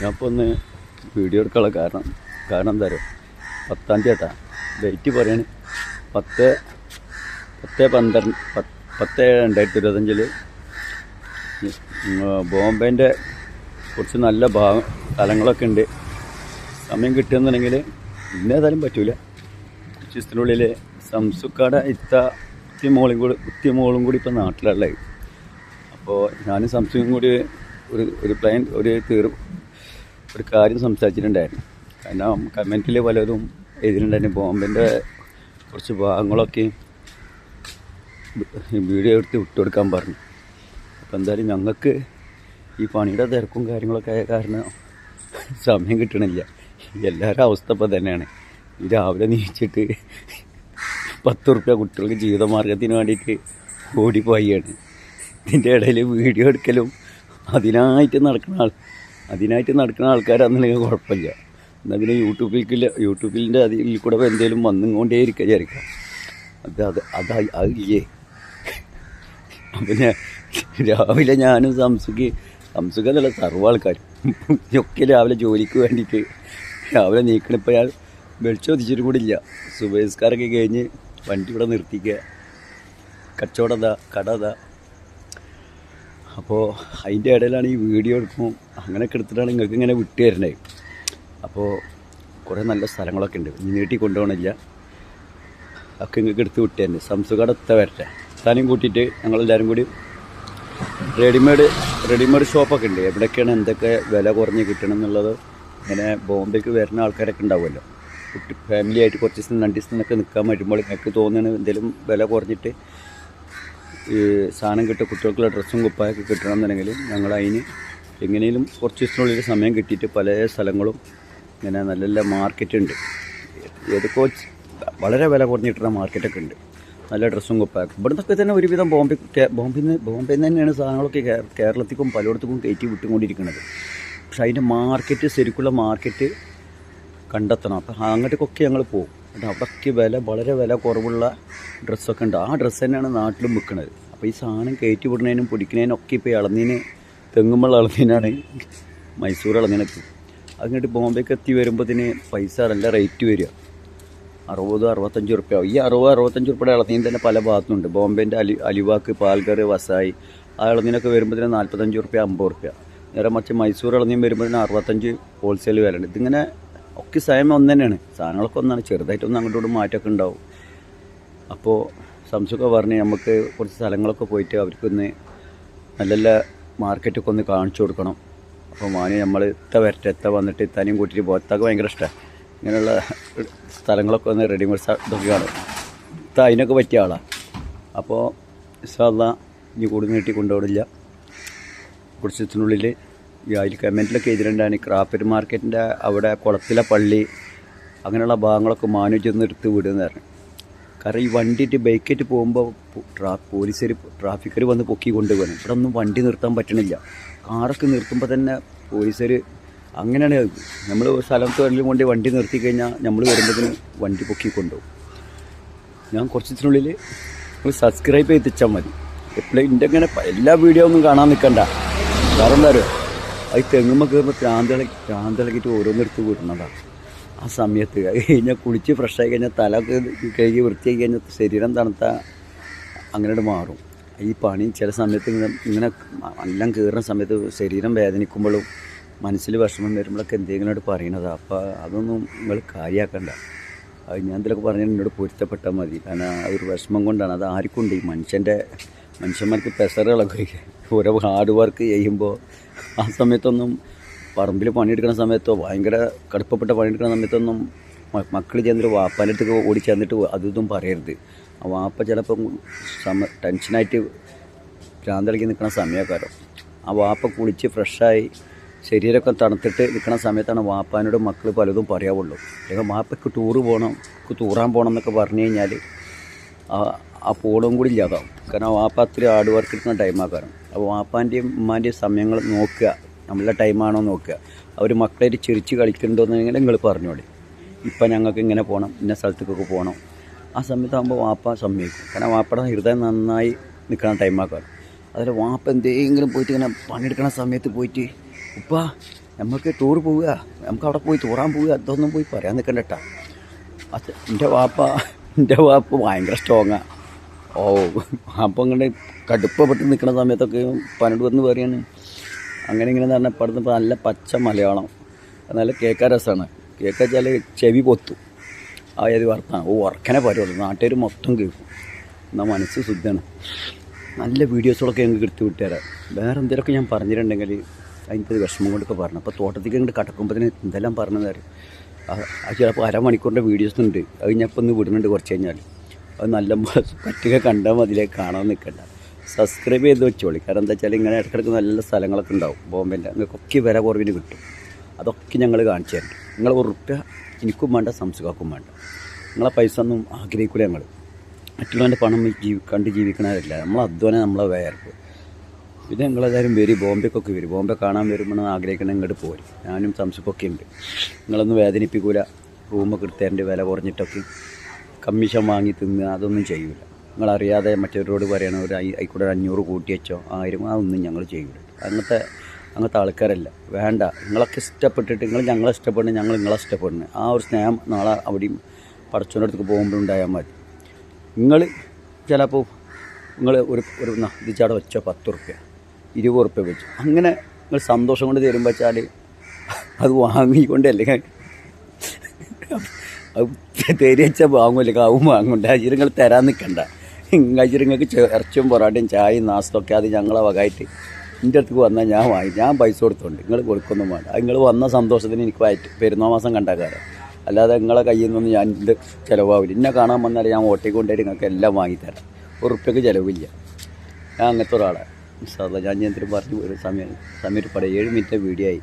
ഞാൻ ഇപ്പോൾ ഒന്ന് വീഡിയോ എടുക്കാനുള്ള കാരണം കാരണം എന്താ പറയുക പത്താം തീയതി ഡേറ്റ് പറയാണ്. പത്ത് പത്ത് പന്ത്രണ്ട് പത്ത് ഏഴ് രണ്ടായിരത്തി ഇരുപത്തഞ്ചിൽ ബോംബെന്റെ കുറച്ച് നല്ല ഭാവ സ്ഥലങ്ങളൊക്കെ ഉണ്ട്. സമയം കിട്ടുകയെന്നുണ്ടെങ്കിൽ ഇന്നേതായാലും പറ്റൂല. കുറച്ച് ദിവസത്തിനുള്ളിൽ സംസുക്കാട് ഇത്ത കുത്തി മോളും കൂടി കുത്തി മോളും കൂടി ഇപ്പോൾ നാട്ടിലുള്ളത് അപ്പോൾ ഞാനും സംസുഖം കൂടി ഒരു ഒരു പ്ലാൻ ഒരു തീർ ഒരു കാര്യം സംസാരിച്ചിട്ടുണ്ടായിരുന്നു. കാരണം കമന്റിൽ പലരും എഴുതിയിട്ടുണ്ടായിരുന്നു. ബോംബെന്റെ കുറച്ച് ഭാഗങ്ങളൊക്കെ വീഡിയോ എടുത്ത് വിട്ടുകൊടുക്കാൻ പറഞ്ഞു. അപ്പോൾ എന്തായാലും ഞങ്ങൾക്ക് ഈ പണിയുടെ തിരക്കും കാര്യങ്ങളൊക്കെ ആയ കാരണം സമയം കിട്ടണില്ല. എല്ലാവരും അവസ്ഥ ഇപ്പം തന്നെയാണ് രാവിലെ നീച്ചിട്ട് പത്ത് റുപ്യ കുട്ടികൾക്ക് ജീവിതമാർഗത്തിന് വേണ്ടിയിട്ട് ഓടിപ്പോയാണ്. ഇതിന്റെ ഇടയിൽ വീഡിയോ എടുക്കലും അതിനായിട്ട് നടക്കുന്ന ആൾ അതിനായിട്ട് നടക്കുന്ന ആൾക്കാരാണെന്നുണ്ടെങ്കിൽ കുഴപ്പമില്ല. എന്നാൽ പിന്നെ യൂട്യൂബിൽ യൂട്യൂബിന്റെ അതിൽ കൂടെ എന്തെങ്കിലും വന്നുകൊണ്ടേ ഇരിക്കുക വിചാരിക്കാം. അത് അത് അത് അതില്ലേ പിന്നെ രാവിലെ ഞാനും സംസുഖി സംസുഖ എന്നുള്ള സർവ ആൾക്കാരും. ഒക്കെ രാവിലെ ജോലിക്ക് വേണ്ടിയിട്ട് രാവിലെ നീക്കണിപ്പോൾ ഞാൻ വെളിച്ചൊതിച്ചിട്ട് കൂടി ഇല്ല. സുബേസ്കാരൊക്കെ കഴിഞ്ഞ് വണ്ടി ഇവിടെ നിർത്തിക്കുക. കച്ചവടം അതാ കട അതാ അപ്പോൾ അതിന്റെ ഇടയിലാണ് ഈ വീഡിയോ എടുക്കും അങ്ങനെയൊക്കെ എടുത്തിട്ടാണ് നിങ്ങൾക്ക് ഇങ്ങനെ വിട്ടു തരണേ അപ്പോൾ കുറേ നല്ല സ്ഥലങ്ങളൊക്കെ ഉണ്ട്. ഇനി നീട്ടി കൊണ്ടുപോകണില്ല. ഒക്കെ നിങ്ങൾക്ക് എടുത്ത് വിട്ടു തന്നെ സംസുകട എത്ത വരട്ടെ. താനും കൂട്ടിയിട്ട് ഞങ്ങളെല്ലാവരും കൂടി റെഡിമെയ്ഡ് റെഡിമെയ്ഡ് ഷോപ്പൊക്കെ ഉണ്ട്. എവിടെയൊക്കെയാണ് എന്തൊക്കെ വില കുറഞ്ഞ് കിട്ടണം എന്നുള്ളത് ഇങ്ങനെ ബോംബെക്ക് വരുന്ന ആൾക്കാരൊക്കെ ഉണ്ടാവുമല്ലോ. ഫാമിലി ആയിട്ട് കുറച്ച് ദിവസം രണ്ട് ദിവസത്തിനൊക്കെ നിൽക്കാൻ പറ്റുമ്പോൾ നിങ്ങൾക്ക് തോന്നുന്നത് എന്തെങ്കിലും വില കുറഞ്ഞിട്ട് ഈ സാധനം കിട്ടുക കുട്ടികൾക്കുള്ള ഡ്രസ്സും കുപ്പായൊക്കെ കിട്ടണമെന്നുണ്ടെങ്കിൽ ഞങ്ങൾ അതിന് എങ്ങനെയും കുറച്ച് ദിവസത്തിനുള്ളിൽ സമയം കിട്ടിയിട്ട് പല സ്ഥലങ്ങളും ഇങ്ങനെ നല്ല നല്ല മാർക്കറ്റ് ഉണ്ട് ഏതൊക്കെ വളരെ വില കുറഞ്ഞിട്ടുള്ള മാർക്കറ്റൊക്കെ ഉണ്ട്. നല്ല ഡ്രസ്സും കുപ്പായൊക്കെ. ഇവിടുന്നൊക്കെ തന്നെ ഒരുവിധം ബോംബെ ബോംബെയിൽ നിന്ന് ബോംബെയിൽ നിന്ന് തന്നെയാണ് സാധനങ്ങളൊക്കെ കേരളത്തിക്കും പലയിടത്തേക്കും കയറ്റി വിട്ടുകൊണ്ടിരിക്കുന്നത്. പക്ഷേ അതിന്റെ മാർക്കറ്റ് ശരിക്കുള്ള മാർക്കറ്റ് കണ്ടെത്തണം. അപ്പം അങ്ങോട്ടേക്കൊക്കെ ഞങ്ങൾ പോകും. എന്നിട്ട് അവിടെയൊക്കെ വില വളരെ വില കുറവുള്ള ഡ്രസ്സൊക്കെ ഉണ്ട്. ആ ഡ്രസ്സ് തന്നെയാണ് നാട്ടിലും വിൽക്കുന്നത്. അപ്പോൾ ഈ സാധനം കയറ്റി വിടുന്നതിനും പൊടിക്കുന്നതിനും ഒക്കെ ഇപ്പോൾ ഇളനീന് തെങ്ങുമ്പോൾ ഇളനീനാണ് മൈസൂർ ഇളനീനൊക്കെ. അങ്ങോട്ട് ബോംബെക്ക് എത്തി വരുമ്പോഴത്തേന് പൈസ നല്ല റേറ്റ് വരിക. അറുപത് അറുപത്തഞ്ച് റുപ്യ ഈ അറുപത് അറുപത്തഞ്ച് ഉറുപ്പ്യയുടെ ഇളനീൻ തന്നെ പല ഭാഗത്തുണ്ട് ബോംബേന്റെ അലി അലിവാക്ക് പാൽഗർ വസായി. ആ ഇളനീനൊക്കെ വരുമ്പോഴത്തേന് നാൽപ്പത്തഞ്ച് റുപ്യ അമ്പത് റുപ്യ. നേരെ മറിച്ച് മൈസൂർ ഇളനീൻ വരുമ്പോഴത്തേന് അറുപത്തഞ്ച് ഹോൾസെയിൽ വില ഉണ്ട് ഇതിങ്ങനെ ഒക്കെ സമയം ഒന്ന് തന്നെയാണ് സാധനങ്ങളൊക്കെ ഒന്നാണ്. ചെറുതായിട്ടൊന്നും അങ്ങോട്ടും ഇങ്ങോട്ടും മാറ്റമൊക്കെ ഉണ്ടാവും. അപ്പോൾ സംശയമൊക്കെ പറഞ്ഞ് നമുക്ക് കുറച്ച് സ്ഥലങ്ങളൊക്കെ പോയിട്ട് അവർക്കൊന്ന് നല്ല നല്ല മാർക്കറ്റൊക്കെ ഒന്ന് കാണിച്ചു കൊടുക്കണം. അപ്പോൾ മാനി നമ്മൾ ഇത്ത വരട്ടെ ഇത്ത വന്നിട്ട് ഇത്താനെയും കൂട്ടിയിട്ട് പോകും ഇത്തൊക്കെ ഭയങ്കര ഇഷ്ടമാണ് ഇങ്ങനെയുള്ള സ്ഥലങ്ങളൊക്കെ ഒന്ന് റെഡിമെയ്ഡ് ഇതൊക്കെ കാണും ഇത്ത അതിനൊക്കെ പറ്റിയ ആളാണ് അപ്പോൾ ഇഷ്ടമല്ല ഇനി കൂടുതൽ നീട്ടി കൊണ്ടുപോകില്ല കുറച്ച് അതിൽ കമന്റിലൊക്കെ എഴുതിയിട്ടുണ്ടാണ് ക്രാഫ്റ്റ് മാർക്കറ്റിന്റെ അവിടെ കുളത്തിലെ പള്ളി അങ്ങനെയുള്ള ഭാഗങ്ങളൊക്കെ മാനു ചെന്ന് എടുത്ത് വിടുമെന്ന് പറഞ്ഞു. കാരണം ഈ വണ്ടിയിട്ട് ബൈക്കായിട്ട് പോകുമ്പോൾ ട്രാ പോലീസുകാർ ട്രാഫിക്കർ വന്ന് പൊക്കി കൊണ്ടുപോകണം ഇവിടെ ഒന്നും വണ്ടി നിർത്താൻ പറ്റണില്ല. കാറൊക്കെ നിർത്തുമ്പോൾ തന്നെ പോലീസുകാർ അങ്ങനെയാണ് നമ്മൾ സ്ഥലത്ത് വരലും കൊണ്ട് വണ്ടി നിർത്തി കഴിഞ്ഞാൽ നമ്മൾ വരുമ്പോഴത്തേന് വണ്ടി പൊക്കി കൊണ്ടുപോകും. ഞാൻ കുറച്ച് ദിവസത്തിനുള്ളിൽ നിങ്ങൾ സബ്സ്ക്രൈബ് ചെയ്തിച്ചാൽ മതി. എപ്പോഴും എന്റെ ഇങ്ങനെ എല്ലാ വീഡിയോ ഒന്നും കാണാൻ നിൽക്കണ്ട കാരണം പറയുക അത് തെങ്ങുമ്പോൾ കയറുമ്പോൾ പ്രാന്തളി പ്രാന്തളക്കിയിട്ട് ഓരോന്നെടുത്ത് വിടുന്നതാണ് ആ സമയത്ത് കഴിഞ്ഞാൽ കുളിച്ച് ഫ്രഷായി കഴിഞ്ഞാൽ തല കഴുകി വൃത്തിയാക്കി കഴിഞ്ഞാൽ ശരീരം തണുത്ത അങ്ങനെ മാറും. ഈ പണി ചില സമയത്ത് ഇങ്ങനെ ഇങ്ങനെ എല്ലാം കയറുന്ന സമയത്ത് ശരീരം വേദനിക്കുമ്പോഴും മനസ്സിൽ വിഷമം വരുമ്പോഴൊക്കെ എന്തെങ്കിലും പറയണതാണ് അപ്പോൾ അതൊന്നും നിങ്ങൾ കാര്യമാക്കണ്ട അത് ഞാൻ ഇതിലൊക്കെ പറഞ്ഞാൽ എന്നോട് പൊരുത്തപ്പെട്ടാൽ മതി. കാരണം ഒരു വിഷമം കൊണ്ടാണ്. അത് ആർക്കുണ്ട്? ഈ മനുഷ്യന്റെ മനുഷ്യന്മാർക്ക് പെസറുകളൊക്കെ ഓരോ ഹാർഡ് വർക്ക് ചെയ്യുമ്പോൾ ആ സമയത്തൊന്നും പറമ്പിൽ പണിയെടുക്കുന്ന സമയത്തോ ഭയങ്കര കടുപ്പപ്പെട്ട പണിയെടുക്കുന്ന സമയത്തൊന്നും മക്കൾ ചെന്നിട്ട് വാപ്പാന്റെ അടുത്ത് ഓടി ചെന്നിട്ട് അതും ഇതും പറയരുത്. ആ വാപ്പ ചിലപ്പം സമ ടെൻഷനായിട്ട് ഭ്രാന്തളിക്ക് നിൽക്കുന്ന സമയക്കാരം. ആ വാപ്പ കുളിച്ച് ഫ്രഷായി ശരീരമൊക്കെ തണുത്തിട്ട് നിൽക്കുന്ന സമയത്താണ് വാപ്പാനോട് മക്കൾ പലതും പറയാവുള്ളൂ. അല്ലെങ്കിൽ വാപ്പയ്ക്ക് ടൂറ് പോകണം ടൂറാൻ പോകണം എന്നൊക്കെ പറഞ്ഞു കഴിഞ്ഞാൽ ആ പൂടും കൂടി ഇല്ലാതാവും കാരണം വാപ്പ അത്രയും ഹാർഡ് വർക്ക് എടുക്കുന്ന ടൈമാക്കാരം അപ്പോൾ വാപ്പാന്റെയും ഉമ്മാന്റെയും സമയങ്ങൾ നോക്കുക. നമ്മളുടെ ടൈമാണോ നോക്കുക. അവർ മക്കളായിട്ട് ചിരിച്ച് കളിക്കുന്നുണ്ടോയെന്നെങ്കിൽ നിങ്ങൾ പറഞ്ഞോളി. ഇപ്പം ഞങ്ങൾക്ക് ഇങ്ങനെ പോകണം. ഇന്ന സ്ഥലത്തേക്കൊക്കെ പോകണം. ആ സമയത്താകുമ്പോൾ വാപ്പ സമ്മതിക്കും. കാരണം വാപ്പയുടെ ഹൃദയം നന്നായി നിൽക്കുന്ന ടൈമാക്കാരം അതിൽ വാപ്പ എന്തെങ്കിലും പോയിട്ട് ഇങ്ങനെ പണിയെടുക്കണ സമയത്ത് പോയിട്ട് ഉപ്പ നമുക്ക് ടൂർ പോവുക. നമുക്ക് അവിടെ പോയി ടൂറാൻ പോവുക. അതൊന്നും പോയി പറയാൻ നിൽക്കണ്ട കേട്ടാ അത് എന്റെ വാപ്പ എന്റെ വാപ്പ ഭയങ്കര സ്ട്രോങ്ങാണ് ഓ അപ്പം ഇങ്ങനെ കടുപ്പപ്പെട്ട് നിൽക്കുന്ന സമയത്തൊക്കെ പനോട് വന്ന് പറയാണ് അങ്ങനെ ഇങ്ങനെ എന്ന് പറഞ്ഞാൽ നല്ല പച്ച മലയാളം. നല്ല കേൾക്കാൻ രസമാണ് കേൾക്കാൻ വെച്ചാൽ ചെവി പൊത്തു. ആ ഏത് വർത്താനം ഓ ഉറക്കനെ പരുള്ളൂ നാട്ടുകാർ മൊത്തം കേൾക്കും. എന്നാൽ മനസ്സ് ശുദ്ധമാണ് നല്ല വീഡിയോസുകളൊക്കെ ഞങ്ങൾക്ക് എടുത്ത് വിട്ടുതരാം. വേറെ എന്തെങ്കിലുമൊക്കെ ഞാൻ പറഞ്ഞിട്ടുണ്ടെങ്കിൽ അതിന്റെ വിഷമം കൊണ്ടൊക്കെ പറഞ്ഞു. അപ്പോൾ തോട്ടത്തേക്ക് ഇങ്ങോട്ട് കടക്കുമ്പോഴത്തേന് എന്തെല്ലാം പറഞ്ഞത് അറിയും? ആ ചിലപ്പോൾ അരമണിക്കൂറിന്റെ വീഡിയോസ് ഉണ്ട്. അത് ഞാൻ ഇപ്പോൾ ഒന്ന് വിടുന്നുണ്ട് കുറച്ച് കഴിഞ്ഞാൽ അത് നല്ല പറ്റുക കണ്ടാൽ മതിലേ കാണാൻ നിൽക്കണ്ട സബ്സ്ക്രൈബ് ചെയ്ത് വെച്ചോളി. കാരണം എന്താ വെച്ചാൽ ഇങ്ങനെ ഇടയ്ക്കിടയ്ക്ക് നല്ല സ്ഥലങ്ങളൊക്കെ ഉണ്ടാവും. ബോംബെന്റെ നിങ്ങൾക്കൊക്കെ വില കുറവിന് കിട്ടും. അതൊക്കെ ഞങ്ങൾ കാണിച്ചു തരും. നിങ്ങൾ ഉറുപ്പ്യ എനിക്കും വേണ്ട സംസുഖാക്കും വേണ്ട. നിങ്ങളെ പൈസ ഒന്നും ആഗ്രഹിക്കില്ല ഞങ്ങൾ മറ്റുള്ളവന്റെ പണം ജീവി കണ്ട് ജീവിക്കണവരല്ല. നമ്മൾ അധ്വാനം നമ്മളെ വേർപ്പ്. പിന്നെ നിങ്ങളെല്ലാവരും വരും. ബോംബെക്കൊക്കെ വരും. ബോംബെ കാണാൻ വരുമ്പോൾ ആഗ്രഹിക്കണം ഇങ്ങോട്ട് പോരും. ഞാനും സംസുഖമൊക്കെ ഉണ്ട്. നിങ്ങളൊന്നും വേദനിപ്പിക്കൂല. റൂമൊക്കെ എടുത്തതിന്റെ വില കുറഞ്ഞിട്ടൊക്കെ. കമ്മീഷൻ വാങ്ങി തിന്നുക അതൊന്നും ചെയ്യൂല. നിങ്ങളറിയാതെ മറ്റവരോട് പറയണ ഒരു ഐ- ആയിക്കൂടെ ഒരു അഞ്ഞൂറ് കൂട്ടി വെച്ചോ ആയിരം അതൊന്നും ഞങ്ങൾ ചെയ്യൂല. അങ്ങനത്തെ അങ്ങനത്തെ ആൾക്കാരല്ല. വേണ്ട. നിങ്ങളൊക്കെ ഇഷ്ടപ്പെട്ടിട്ട് നിങ്ങൾ ഞങ്ങളെ ഇഷ്ടപ്പെടുന്നത് ഞങ്ങൾ നിങ്ങളെ ഇഷ്ടപ്പെടുന്നത് ആ ഒരു സ്നേഹം നാളെ അവിടെയും പടച്ചോന്റെ അടുത്തേക്ക് പോകുമ്പോഴുണ്ടായാൽ മതി. നിങ്ങൾ ചിലപ്പോൾ നിങ്ങൾ ഒരു ഒരു ഇതിച്ചാടെ വെച്ചോ പത്ത് ഉറുപ്പ്യ ഇരുപത് ഉറുപ്പ്യ വെച്ചു. അങ്ങനെ നിങ്ങൾ സന്തോഷം കൊണ്ട് തരുമ്പോൾ വെച്ചാൽ അത് വാങ്ങിക്കൊണ്ടല്ലേ തേരിച്ച വാങ്ങൂല. കാവും വാങ്ങണ്ട അജിരങ്ങൾ തരാൻ നിൽക്കണ്ട അജിരങ്ങൾക്ക് ഇറച്ചും പൊറാട്ടയും ചായയും നാസ്തൊക്കെ അത് ഞങ്ങളെ വകായിട്ട് എന്റെ അടുത്ത് വന്നാൽ ഞാൻ വാങ്ങി. ഞാൻ പൈസ കൊടുത്തോണ്ട്. നിങ്ങൾ കൊടുക്കൊന്നും വേണ്ട. നിങ്ങൾ വന്ന സന്തോഷത്തിന് എനിക്ക് വായിട്ട് പെരുന്നാൾ മാസം കണ്ടാക്കാറ് അല്ലാതെ നിങ്ങളെ കയ്യിൽ നിന്നൊന്നും ഞാൻ ഇത് ചിലവാവില്ല. എന്നെ കാണാൻ വന്നാൽ ഞാൻ ഓട്ടിക്കൊണ്ടേ നിങ്ങൾക്ക് എല്ലാം വാങ്ങിത്തരാം ഉറുപ്പ്യക്ക് ചിലവില്ല. ഞാൻ അങ്ങനത്തെ ഒരാളാണ് അല്ലാ ഞാൻ എന്തിനും പറഞ്ഞു ഒരു സമയം സമയം പടം ഏഴ് മിനിറ്റ് വീഡിയോ ആയി.